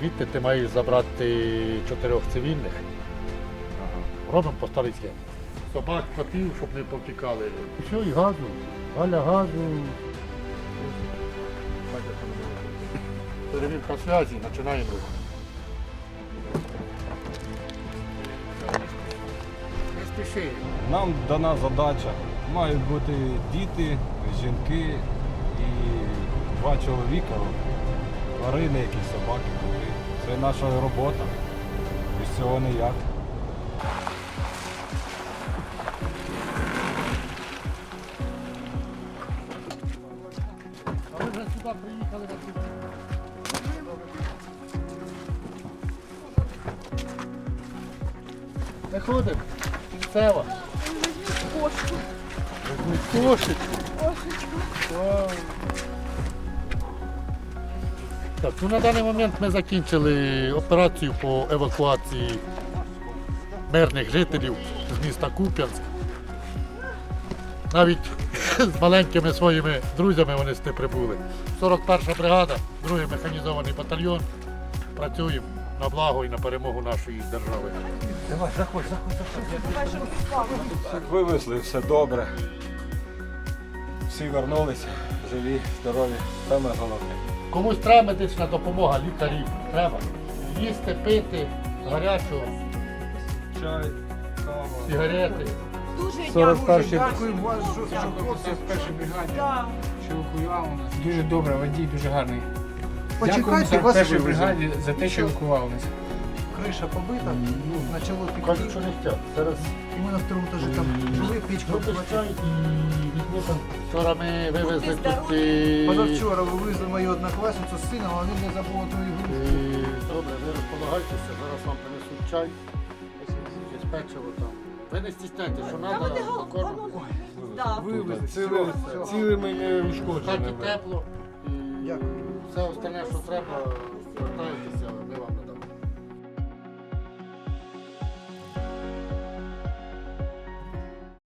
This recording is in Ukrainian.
звідти ти маєш забрати чотирьох цивільних. Робимо по старій схемі. Собак, котів, щоб не повтікали. Все, і газу. Галя газу. Перевірка зв'язі, починаємо рух. Не спіши. Нам дана задача. Мають бути діти, жінки і два чоловіка, тварини, якісь собаки, коти. Це наша робота. Без цього ніяк. А ви вже сюди приїхали. Не ходимо. Сева. Кошку. Кошечку. Вау. Так, ну на даний момент ми закінчили операцію по евакуації мирних жителів з міста Куп'янськ. Навіть з маленькими своїми друзями вони сюди прибули. 41 бригада, другий механізований батальйон. Працюємо на благо і на перемогу нашої держави. Давай, заходь, заходь, заходь. Так, вивезли, все добре. Всі вернулися, живі, здорові, саме головне. Комусь треба медична допомога, лікарів. Треба. Їсти, пити, гарячого, Чай, кава. сигарети. Дуже 41 Дякуємо вас, що, що хлопці в першій бригаді, Да. що евакуювали нас. Дуже добре, водій дуже гарний. Вас за першій бригаді за те, що евакували нас. Криша побита, ну, почало Кажуть, що не хотять. Зараз І ми на второму етажі там жили, пічка зробиш була. чай і візьми там. Вчора ми вивезли тут. і- Позавчора вивезли мою однокласницю з сином, а він не забув ту ігру. і Добре, ви розполагайтеся, зараз вам принесуть чай, якесь печиво там. Ви не стісняйтесь, що треба, Да. Вивезли, Цілими, цілими ушкодженими. тепло. і Дякую. Все остальне, що треба, звертайтеся, ми вам